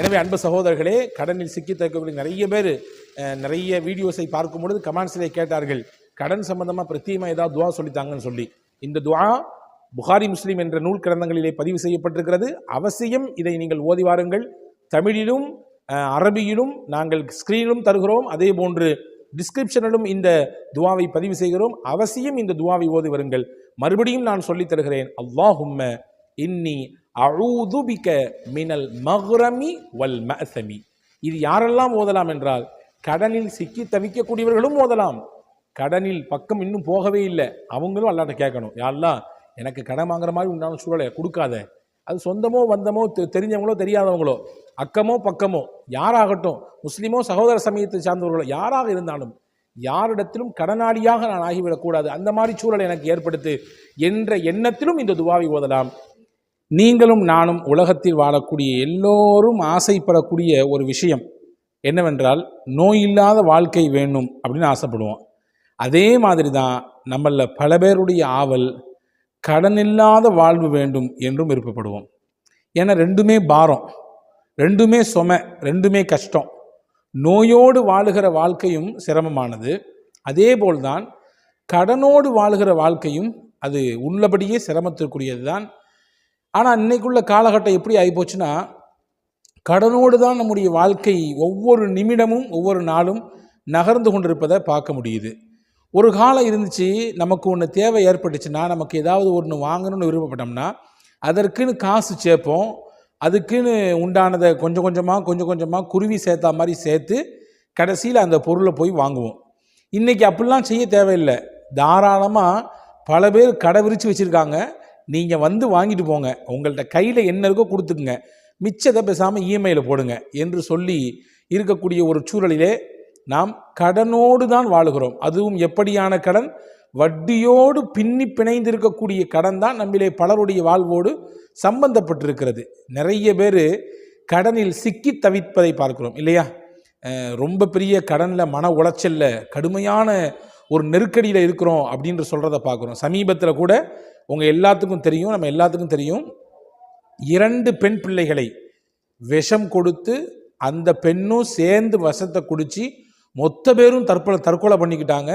எனவே அன்பு சகோதரர்களே கடனில் சிக்கி தவிர்க்கக்கூடிய நிறைய பேர் நிறைய வீடியோஸை பார்க்கும் பொழுது கமெண்ட்ஸிலே கேட்டார்கள் கடன் சம்பந்தமாக பிரத்தியமாக ஏதாவது துவா சொல்லித்தாங்கன்னு சொல்லி. இந்த துவா புகாரி முஸ்லீம் என்ற நூல் கிரந்தங்களிலே பதிவு செய்யப்பட்டிருக்கிறது. அவசியம் இதை நீங்கள் ஓதி வாருங்கள். தமிழிலும் அரபியிலும் நாங்கள் ஸ்க்ரீனிலும் தருகிறோம். அதே போன்று டிஸ்கிரிப்ஷனிலும் இந்த துவாவை பதிவு செய்கிறோம். அவசியம் இந்த துவாவை ஓதி வருங்கள். மறுபடியும் நான் சொல்லித் தருகிறேன் அல்லாஹும்ம இன்னி அழூதுபிக்க மினல் மஹ்ரமி வல் மசமி இது யாரெல்லாம் ஓதலாம் என்றால் கடனில் சிக்கி தவிக்கக்கூடியவர்களும் ஓதலாம். கடனில் பக்கம் இன்னும் போகவே இல்லை. அவங்களும் அல்லாட்ட கேட்கணும். யாரெல்லாம் எனக்கு கடன் வாங்குற மாதிரி உண்டான சூழலை கொடுக்காத. அது சொந்தமோ வந்தமோ தெ- தெரிஞ்சவங்களோ தெரியாதவங்களோ அக்கமோ பக்கமோ யாராகட்டும் முஸ்லீமோ சகோதர சமயத்தை சார்ந்தவர்களோ யாராக இருந்தாலும் யாரிடத்திலும் கடனாளியாக நான் ஆகிவிடக்கூடாது. அந்த மாதிரி சூழலை எனக்கு ஏற்படுத்து என்ற எண்ணத்திலும் இந்த துவாவை ஓதலாம். நீங்களும் நானும் உலகத்தில் வாழக்கூடிய எல்லோரும் ஆசைப்படக்கூடிய ஒரு விஷயம் என்னவென்றால் நோய் இல்லாத வாழ்க்கை வேணும் அப்படின்னு ஆசைப்படுவோம். அதே மாதிரி தான் நம்மள பல பேருடைய ஆவல் கடனில்லாத வாழ்வு வேண்டும் என்றும் விருப்பப்படுவோம். ஏன்னா ரெண்டுமே பாரம் ரெண்டுமே சுமை ரெண்டுமே கஷ்டம். நோயோடு வாழுகிற வாழ்க்கையும் சிரமமானது. அதே போல்தான் கடனோடு வாழுகிற வாழ்க்கையும் அது உள்ளபடியே சிரமத்திற்குரியது தான் ஆனால் இன்னைக்குள்ள காலகட்டம் எப்படி ஆகிப்போச்சுன்னா கடனோடு தான் நம்முடைய வாழ்க்கை ஒவ்வொரு நிமிடமும் ஒவ்வொரு நாளும் நகர்ந்து கொண்டிருப்பதை பார்க்க முடியுது. ஒரு காலம் இருந்துச்சு நமக்கு ஒன்று தேவை ஏற்பட்டுச்சுன்னா நமக்கு ஏதாவது ஒன்று வாங்கணும்னு விருப்பப்பட்டோம்னா அதற்குன்னு காசு சேர்ப்போம். அதுக்குன்னு உண்டானதை கொஞ்சம் கொஞ்சமாக கொஞ்சம் கொஞ்சமாக குருவி சேர்த்தா மாதிரி சேர்த்து கடைசியில் அந்த பொருளை போய் வாங்குவோம். இன்றைக்கி அப்படிலாம் செய்ய தேவையில்லை. தாராளமாக பல பேர் கடை விரித்து வச்சுருக்காங்க. நீங்கள் வந்து வாங்கிட்டு போங்க. உங்கள்கிட்ட கையில் என்ன இருக்கோ கொடுத்துக்குங்க. மிச்சத்தை பேசாமல் இஎம்ஐயில் போடுங்க என்று சொல்லி இருக்கக்கூடிய ஒரு சூழலிலே நாம் கடனோடு தான் வாழுகிறோம். அதுவும் எப்படியான கடன்? வட்டியோடு பின்னி பிணைந்திருக்கக்கூடிய கடன் தான் நம்மிலே பலருடைய வாழ்வோடு சம்பந்தப்பட்டிருக்கிறது. நிறைய பேர் கடனில் சிக்கி தவிப்பதை பார்க்கிறோம் இல்லையா? ரொம்ப பெரிய கடனில் மன உளைச்சலில் கடுமையான ஒரு நெருக்கடியில் இருக்கிறோம் அப்படின்ற சொல்கிறத பார்க்குறோம். சமீபத்தில் கூட உங்கள் எல்லாத்துக்கும் தெரியும் நம்ம எல்லாத்துக்கும் தெரியும். இரண்டு பெண் பிள்ளைகளை விஷம் கொடுத்து அந்த பெண்ணும் சேர்ந்து விஷத்தை குடித்து மொத்த பேரும் தற்கொலை தற்கொலை பண்ணிக்கிட்டாங்க.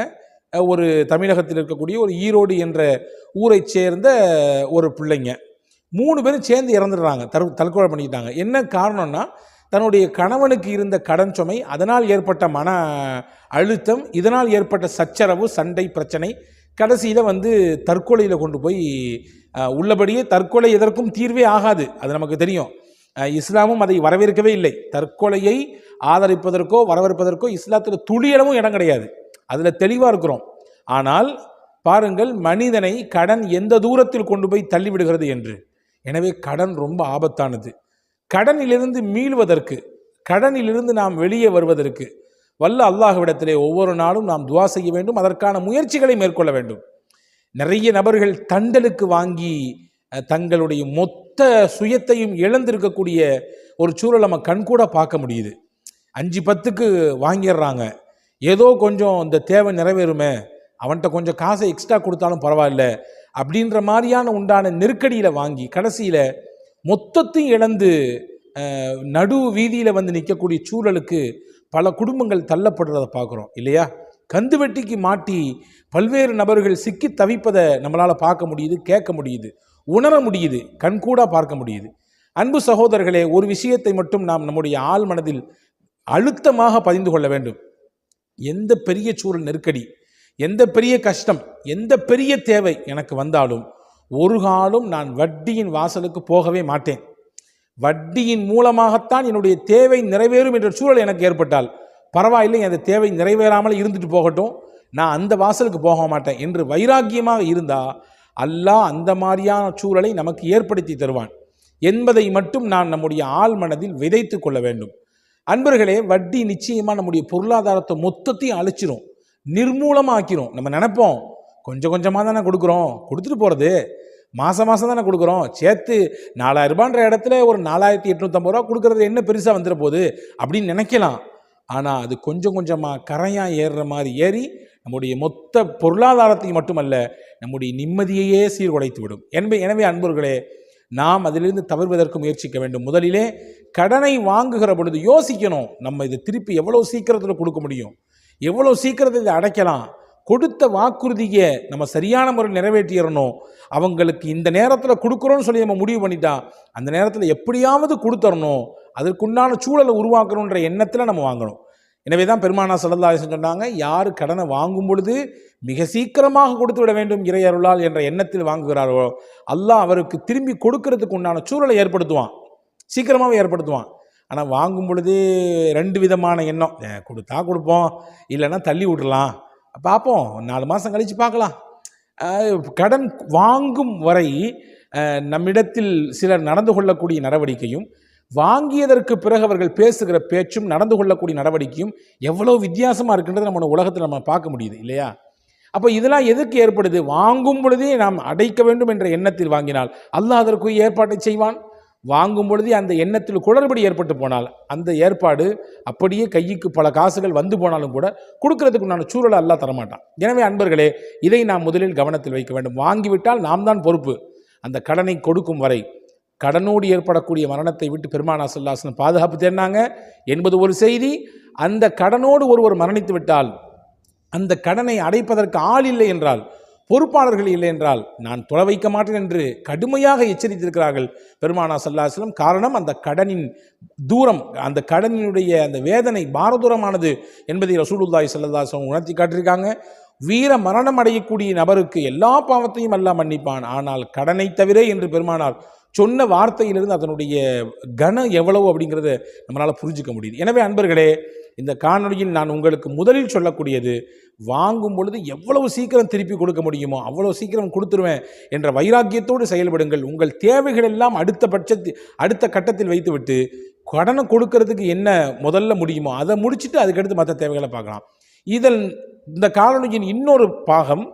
ஒரு தமிழகத்தில் இருக்கக்கூடிய ஒரு ஈரோடு என்ற ஊரை சேர்ந்த ஒரு பிள்ளைங்க. மூணு பேரும் சேர்ந்து இறந்துடுறாங்க தற் தற்கொலை பண்ணிக்கிட்டாங்க. என்ன காரணம்னா தன்னுடைய கணவனுக்கு இருந்த கடன் சுமை அதனால் ஏற்பட்ட மன அழுத்தம் இதனால் ஏற்பட்ட சச்சரவு சண்டை பிரச்சனை கடைசியில் வந்து தற்கொலையில் கொண்டு போய் உள்ளபடியே தற்கொலை எதற்கும் தீர்வே ஆகாது. அது நமக்கு தெரியும். இஸ்லாமும் அதை வரவேற்கவே இல்லை. தற்கொலையை ஆதரிப்பதற்கோ வரவேற்பதற்கோ இஸ்லாத்தில் துளியளவும் இடம் கிடையாது. அதில் தெளிவாக இருக்கிறோம். ஆனால் பாருங்கள் மனிதனை கடன் எந்த தூரத்தில் கொண்டு போய் தள்ளிவிடுகிறது என்று. எனவே கடன் ரொம்ப ஆபத்தானது. கடனிலிருந்து மீள்வதற்கு கடனிலிருந்து நாம் வெளியே வருவதற்கு வல்ல அல்லாஹ்விடத்திலே ஒவ்வொரு நாளும் நாம் துவா செய்ய வேண்டும். அதற்கான முயற்சிகளை மேற்கொள்ள வேண்டும். நிறைய நபர்கள் தண்டலுக்கு வாங்கி தங்களுடைய மொத்த சுயத்தையும் இழந்திருக்கக்கூடிய ஒரு சூழல் நம்ம கண்கூட பார்க்க முடியுது. அஞ்சு பத்துக்கு வாங்கிடுறாங்க. ஏதோ கொஞ்சம் இந்த தேவை நிறைவேறுமே அவன்கிட்ட கொஞ்சம் காசை எக்ஸ்ட்ரா கொடுத்தாலும் பரவாயில்ல அப்படின்ற மாதிரியான உண்டான நெருக்கடியில் வாங்கி கடைசியில் மொத்தத்தையும் இழந்து நடு வீதியில் வந்து நிற்கக்கூடிய சூழலுக்கு பல குடும்பங்கள் தள்ளப்படுறதை பார்க்குறோம் இல்லையா? கந்து வெட்டிக்கு மாட்டி பல்வேறு நபர்கள் சிக்கி தவிப்பதை நம்மளால் பார்க்க முடியுது கேட்க முடியுது உணர முடியுது கண்கூடாக பார்க்க முடியுது. அன்பு சகோதரர்களே ஒரு விஷயத்தை மட்டும் நாம் நம்முடைய ஆழ் மனதில் அழுத்தமாக பதிந்து கொள்ள வேண்டும். எந்த பெரிய சூழல் நெருக்கடி எந்த பெரிய கஷ்டம் எந்த பெரிய தேவை எனக்கு வந்தாலும் ஒரு காலம் நான் வட்டியின் வாசலுக்கு போகவே மாட்டேன். வட்டியின் மூலமாகத்தான் என்னுடைய தேவை நிறைவேறும் என்ற சூழல் எனக்கு ஏற்பட்டால் பரவாயில்லை அந்த தேவை நிறைவேறாமல் இருந்துட்டு போகட்டும். நான் அந்த வாசலுக்கு போக மாட்டேன். என்று வைராக்கியமாக இருந்தால் அல்லாஹ் அந்த மாதிரியான சூழலை நமக்கு ஏற்படுத்தி தருவான். என்பதை மட்டும் நாம் நம்முடைய ஆழ் மனதில் விதைத்து கொள்ள வேண்டும். அன்பர்களே வட்டி நிச்சயமாக நம்முடைய பொருளாதாரத்தை மொத்தத்தையும் அழிச்சிரும். நிர்மூலமாக்கிரும். நம்ம நினைப்போம் கொஞ்சம் கொஞ்சமாக தானே கொடுக்குறோம். கொடுத்துட்டு போகிறது மாதம் மாதம் தானே கொடுக்குறோம். சேர்த்து நாலாயிரம் ரூபான்ற இடத்துல ஒரு நாலாயிரத்தி எட்நூற்றம்பது ரூபா கொடுக்குறது என்ன பெருசாக வந்துட போகுது அப்படின்னு நினைக்கலாம். ஆனால் அது கொஞ்சம் கொஞ்சமாக கரையாக ஏறுற மாதிரி ஏறி நம்முடைய மொத்த பொருளாதாரத்தை மட்டுமல்ல நம்முடைய நிம்மதியையே சீர்குலைத்து விடும் எனவே எனவே அன்பர்களே நாம் அதிலிருந்து தவிர்வதற்கு முயற்சிக்க வேண்டும். முதலிலே கடனை வாங்குகிற பொழுது யோசிக்கணும் நம்ம இதை திருப்பி எவ்வளோ சீக்கிரத்தில் கொடுக்க முடியும்? எவ்வளோ சீக்கிரத்தில் இதை அடைக்கலாம்? கொடுத்த வாக்குறுதியை நம்ம சரியான முறையில் நிறைவேற்றிடணும். அவங்களுக்கு இந்த நேரத்தில் கொடுக்குறோன்னு சொல்லி நம்ம முடிவு பண்ணிட்டா அந்த நேரத்தில் எப்படியாவது கொடுத்துடணும் அதற்குண்டான சூழலை உருவாக்கணுன்ற எண்ணத்தில் நம்ம வாங்கணும். எனவே தான் பெருமானா சல்லல்லாஹு சொன்னாங்க யார் கடனை வாங்கும் பொழுது மிக சீக்கிரமாக கொடுத்து விட வேண்டும் இறையருளால் என்ற எண்ணத்தில் வாங்குகிறாரோ அல்லாஹ் அவருக்கு திரும்பி கொடுக்கறதுக்கு உண்டான சூழலை ஏற்படுத்துவான். சீக்கிரமாகவே ஏற்படுத்துவான். ஆனால் வாங்கும் பொழுது ரெண்டு விதமான எண்ணம். கொடுத்தா கொடுப்போம் இல்லைன்னா தள்ளி விடலாம் பார்ப்போம். நாலு மாதம் கழித்து பார்க்கலாம். கடன் வாங்கும் வரை நம்மிடத்தில் சிலர் நடந்து கொள்ளக்கூடிய நடவடிக்கையும் வாங்கியதற்கு பிறகு அவர்கள் பேசுகிற பேச்சும் நடந்து கொள்ளக்கூடிய நடவடிக்கையும் எவ்வளோ வித்தியாசமாக இருக்கின்றது நம்ம உலகத்தில் நம்ம பார்க்க முடியுது இல்லையா? அப்போ இதெல்லாம் எதுக்கு ஏற்படுது? வாங்கும் பொழுதே நாம் அடைக்க வேண்டும் என்ற எண்ணத்தில் வாங்கினால் அல்லாஹ் அதற்கு ஏற்பாட்டை செய்வான். வாங்கும் பொழுது அந்த எண்ணத்தில் குளறுபடி ஏற்பட்டு போனால் அந்த ஏற்பாடு அப்படியே கைக்கு பல காசுகள் வந்து போனாலும் கூட கொடுக்கறதுக்கு நான் சூழலை அல்லாஹ் தரமாட்டான். எனவே அன்பர்களே இதை நாம் முதலில் கவனத்தில் வைக்க வேண்டும். வாங்கிவிட்டால் நாம் தான் பொறுப்பு. அந்த கடனை கொடுக்கும் வரை கடனோடு ஏற்படக்கூடிய மரணத்தை விட்டு பெருமானா சொல்லாசன் பாதுகாப்பு தேடினாங்க. என்பது ஒரு செய்தி. அந்த கடனோடு ஒருவர் மரணித்து விட்டால் அந்த கடனை அடைப்பதற்கு ஆள் இல்லை என்றால் பொறுப்பாளர்கள் இல்லை என்றால் நான் தொலை வைக்க மாட்டேன் என்று கடுமையாக எச்சரித்திருக்கிறார்கள். பெருமானா சல்லாஸ்லம் காரணம் அந்த கடனின் தூரம் அந்த கடனினுடைய அந்த வேதனை பாரதூரமானது என்பதை ரசூலுல்லாய் ஸல்லல்லாஹு உணர்த்தி காட்டியிருக்காங்க. வீர மரணம் அடையக்கூடிய நபருக்கு எல்லா பாவத்தையும் எல்லாம் மன்னிப்பான். ஆனால் கடனை தவிர என்று பெருமானார் சொன்ன வார்த்தையிலிருந்து அதனுடைய கனம் எவ்வளவு அப்படிங்கிறத நம்மளால் புரிஞ்சுக்க முடியுது. எனவே அன்பர்களே இந்த காணொலியில் நான் உங்களுக்கு முதலில் சொல்லக்கூடியது வாங்கும் பொழுது எவ்வளவு சீக்கிரம் திருப்பி கொடுக்க முடியுமோ அவ்வளவு சீக்கிரம் கொடுத்துருவேன் என்ற வைராக்கியத்தோடு செயல்படுங்கள். உங்கள் தேவைகள் எல்லாம் அடுத்த பட்சத்து அடுத்த கட்டத்தில் வைத்துவிட்டு கடனை கொடுக்கறதுக்கு என்ன முதல்ல முடியுமோ அதை முடிச்சுட்டு அதுக்கடுத்து மற்ற தேவைகளை பார்க்கலாம். இதன் இந்த காணொலியின் இன்னொரு பாகம்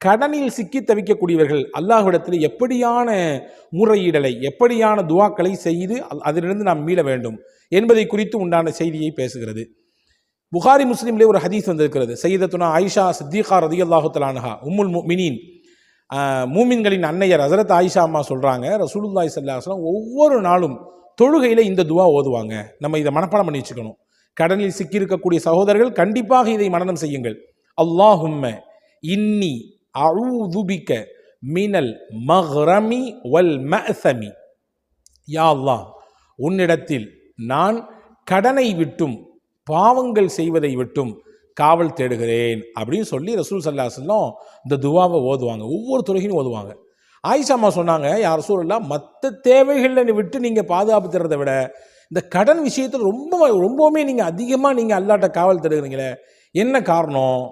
கடனில் சிக்கி தவிக்கக்கூடியவர்கள் அல்லாஹ்விடத்தில் எப்படியான முறையீடலை எப்படியான துவாக்களை செய்து அதிலிருந்து நாம் மீள வேண்டும் என்பதை குறித்து உண்டான செய்தியை பேசுகிறது. புகாரி முஸ்லீம்லேயே ஒரு ஹதீஸ் வந்திருக்கிறது. சையதத்துனா ஆயிஷா சித்திகா ரதி அல்லாஹுத்தலானஹா உம்முல் மினின் மூமின்களின் அன்னையர் ஹசரத் ஆயிஷா அம்மா சொல்கிறாங்க ரசூலுல்லாய் ஸல்லல்லாஹு ஒவ்வொரு நாளும் தொழுகையில் இந்த துவா ஓதுவாங்க. நம்ம இதை மனப்பாடம் பண்ணி வச்சுக்கணும். கடனில் சிக்கியிருக்கக்கூடிய சகோதரர்கள் கண்டிப்பாக இதை மனனம் செய்யுங்கள். அல்லாஹும்ம இன்னி அழுதுபிக்க மினல் மஹ்ரமி வல் மஅசமி யா அல்லாஹ் உன்னிடத்தில் நான் கடனை விட்டும் பாவங்கள் செய்வதை விட்டும் காவல் தேடுகிறேன் அப்படின்னு சொல்லி ரசூல் சல்லா சொல்லம் இந்த துவாவை ஓதுவாங்க. ஒவ்வொரு துறையிலும் ஓதுவாங்க. ஆயிஷாமா சொன்னாங்க யார் ரசூல் மற்ற தேவைகளை விட்டு நீங்கள் பாதுகாப்பு தர்றதை விட இந்த கடன் விஷயத்தில் ரொம்ப ரொம்பவுமே நீங்கள் அதிகமாக நீங்கள் அல்லாட்ட காவல் தேடுகிறீங்களே என்ன காரணம்?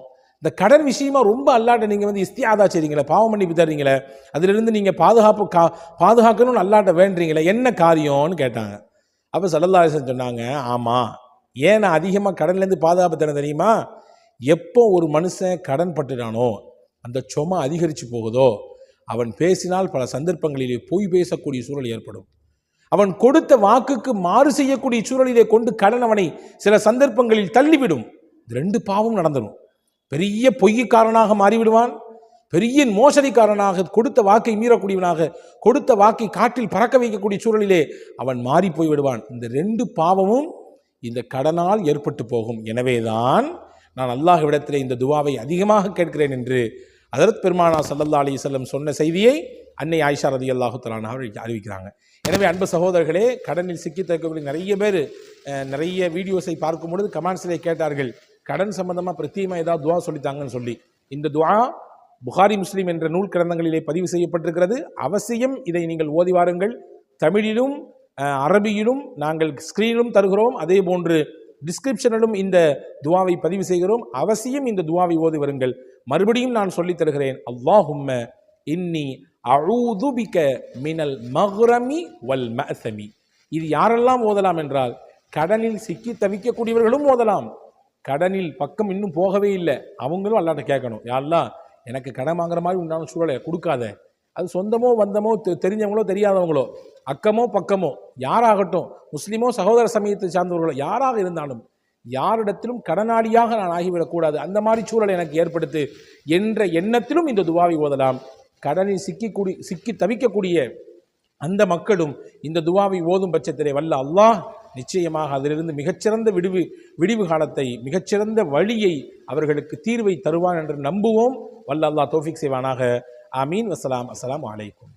இந்த கடன் விஷயமா ரொம்ப அல்லாட்ட நீங்கள் வந்து இஸ்தியாதா செய்றீங்களே பாவம் மன்னிப்பு தர்றீங்களே அதிலிருந்து நீங்கள் பாதுகாப்பு கா பாதுகாக்கணும்னு அல்லாட்ட வேண்டுறீங்களே என்ன காரியம்னு கேட்டாங்க. அப்போ சல்லல்லாசன் சொன்னாங்க ஆமாம் ஏன் நான் அதிகமாக கடன்லேருந்து பாதுகாப்பு தரேன் தெரியுமா? எப்போ ஒரு மனுஷன் கடன் பட்டுட்டானோ அந்த சுமை அதிகரித்து போகுதோ அவன் பேசினால் பல சந்தர்ப்பங்களிலே பொய் பேசக்கூடிய சூழல் ஏற்படும். அவன் கொடுத்த வாக்குக்கு மாறு செய்யக்கூடிய சூழலிலே கொண்டு கடன் அவனை சில சந்தர்ப்பங்களில் தள்ளிவிடும். ரெண்டு பாவம் நடந்துடும் பெரிய பொய்யக்காரனாக மாறிவிடுவான். பெரிய மோசடிக்காரனாக கொடுத்த வாக்கை மீறக்கூடியவனாக கொடுத்த வாக்கை காற்றில் பறக்க வைக்கக்கூடிய சூழலிலே அவன் மாறி போய் விடுவான் இந்த ரெண்டு பாவமும் இந்த கடனால் ஏற்பட்டு போகும். எனவேதான் நான் அல்லாஹ்விடத்தில் இந்த துவாவை அதிகமாக கேட்கிறேன் என்று அதரத் பெருமானா சல்லல்லா அலி செல்லம் சொன்ன செய்தியை அன்னை ஆயிஷா ரதி அல்லாஹு தலானா அறிவிக்கிறாங்க. எனவே அன்பு சகோதரர்களே கடனில் சிக்கி தக்கக்கூடிய நிறைய பேர் நிறைய வீடியோஸை பார்க்கும் பொழுது கமெண்ட்ஸிலே கேட்டார்கள் கடன் சம்பந்தமாக பிரத்தியமாக ஏதாவது துவா சொல்லித்தாங்கன்னு சொல்லி. இந்த துவா புகாரி முஸ்லீம் என்ற நூல் கிரந்தங்களிலே பதிவு செய்யப்பட்டிருக்கிறது. அவசியம் இதை நீங்கள் ஓதி வாருங்கள். தமிழிலும் அரபியிலும் நாங்கள் ஸ்க்ரீனிலும் தருகிறோம். அதே போன்று டிஸ்கிரிப்ஷனிலும் இந்த துவாவை பதிவு செய்கிறோம். அவசியம் இந்த துவாவை ஓதி வருங்கள். மறுபடியும் நான் சொல்லித் தருகிறேன். அல்லாஹும்ம இன்னி அழுதுபிக்க மினல் மஹ்ரமி வல் மசமி இது யாரெல்லாம் ஓதலாம் என்றால் கடனில் சிக்கி தவிக்கக்கூடியவர்களும் ஓதலாம். கடனில் பக்கம் இன்னும் போகவே இல்லை. அவங்களும் அல்லாட்ட கேட்கணும். யாரெல்லாம் எனக்கு கடன் வாங்குற மாதிரி உண்டான சூழலை கொடுக்காத. அது சொந்தமோ வந்தமோ தெ- தெரிஞ்சவங்களோ தெரியாதவங்களோ அக்கமோ பக்கமோ யாராகட்டும் முஸ்லீமோ சகோதர சமயத்தை சார்ந்தவர்களோ யாராக இருந்தாலும் யாரிடத்திலும் கடனாளியாக நான் ஆகிவிடக்கூடாது அந்த மாதிரி சூழலை எனக்கு ஏற்படுத்து என்ற எண்ணத்திலும் இந்த துவாவை ஓதலாம். கடனில் சிக்கிக்கூடி சிக்கி தவிக்கக்கூடிய அந்த மக்களும் இந்த துவாவை ஓதும் பட்சத்திலே வல்ல அல்லாஹ் நிச்சயமாக அதிலிருந்து மிகச்சிறந்த விடிவு விடிவு காலத்தை மிகச்சிறந்த வழியை அவர்களுக்கு தீர்வை தருவான் என்று நம்புவோம். வல்ல அல்லாஹ் தோஃபிக் செய்வானாக. ஆமீன். வசலாம் அஸ்லாம் வலைக்கும்